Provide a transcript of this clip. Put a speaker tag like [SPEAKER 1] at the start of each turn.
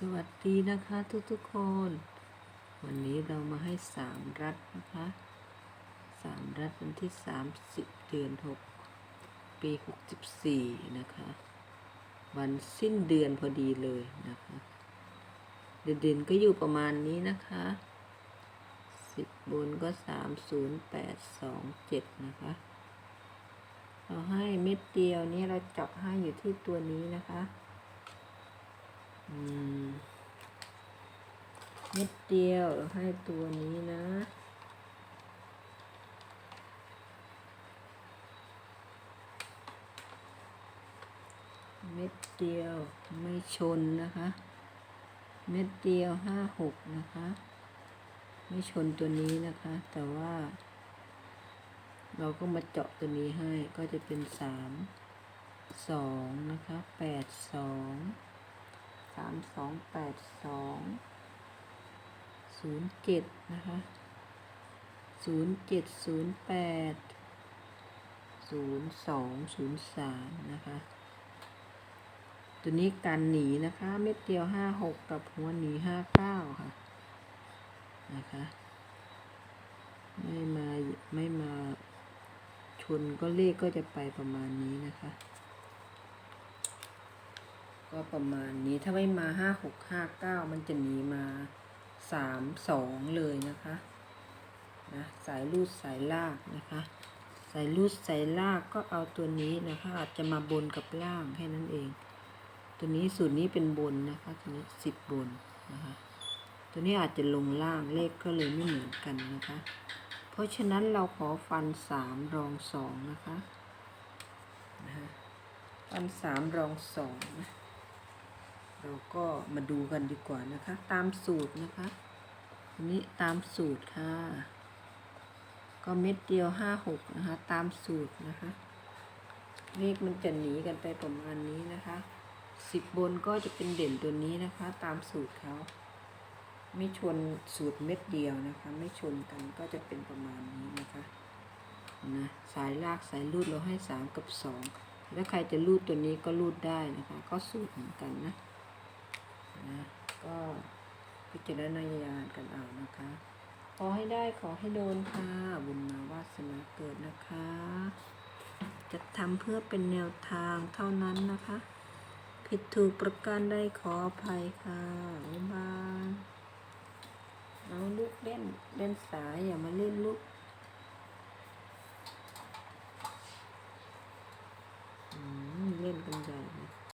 [SPEAKER 1] สวัสดีนะคะทุกๆคน วันนี้เรามาให้สามรัฐนะคะสามรัฐวันที่สามสิบเดือนหกปีหกสิบสี่นะคะ วันสิ้นเดือนพอดีเลยนะคะเด่นๆก็อยู่ประมาณนี้นะคะสิบบนก็สามศูนย์แปดสองเจ็ดนะคะ เราให้เม็ดเดียวนี้เราจับให้อยู่ที่ตัวนี้นะคะ อืมเม็ดเดียวเราให้ตัวนี้นะเม็ดเดียวไม่ชนนะคะ เม็ดเดียวห้าหกนะคะ ไม่ชนตัวนี้นะคะ แต่ว่า เราก็มาเจาะตัวนี้ให้ก็จะเป็นสามสองนะคะแปดสอง สองแปดสองศูนย์เจ็ดนะคะศูนย์เจ็ดศูนย์แปดศูนย์สองศูนย์สามนะคะ ตัวนี้การหนีนะคะ เม็ดเดียวห้าหกกับหัวหนีห้าเก้าค่ะ นะคะ ไม่มา ไม่มาชนก็เลขก็จะไปประมาณนี้นะคะ ก็ประมาณนี้ถ้าไม่มาห้าหกห้าเก้ามันจะหนีมาสามสองเลยนะคะนะสายรูดสายลากนะคะ สายรูดสายลากก็เอาตัวนี้นะคะ อาจจะมาบนกับล่างแค่นั้นเอง ตัวนี้สูตรนี้เป็นบนนะคะตัวนี้สิบบนนะคะ ตัวนี้อาจจะลงล่างเลขก็เลยไม่เหมือนกันนะคะ เพราะฉะนั้นเราขอฟันสามรองสองนะคะนะฮะฟันสามรองสองนะ เราก็มาดูกันดีกว่านะคะ ตามสูตรนะคะอันนี้ตามสูตรค่ะ ก็เม็ดเดียวห้าหกนะคะ ตามสูตรนะคะเลขมันจะหนีกันไปประมาณนี้นะคะสิบบนก็จะเป็นเด่นตัวนี้นะคะ ตามสูตรเขาไม่ชนสูตรเม็ดเดียวนะคะ ไม่ชนกันก็จะเป็นประมาณนี้นะคะนะสายลากสายรูดเราให้สามกับสองถ้าใครจะรูดตัวนี้ก็รูดได้นะคะ ก็สูตรเหมือนกันนะก็พิ จารณาญาณกันเอานะคะ ขอให้ได้ขอให้โดนค่ะ บุญมาวาสนาเกิดนะคะ จะทำเพื่อเป็นแนวทางเท่านั้นนะคะ ผิดถูกประการใดขออภัยค่ะบ๊ายบายเอาลูกเล่นเล่นสายอย่ามาเล่นลูก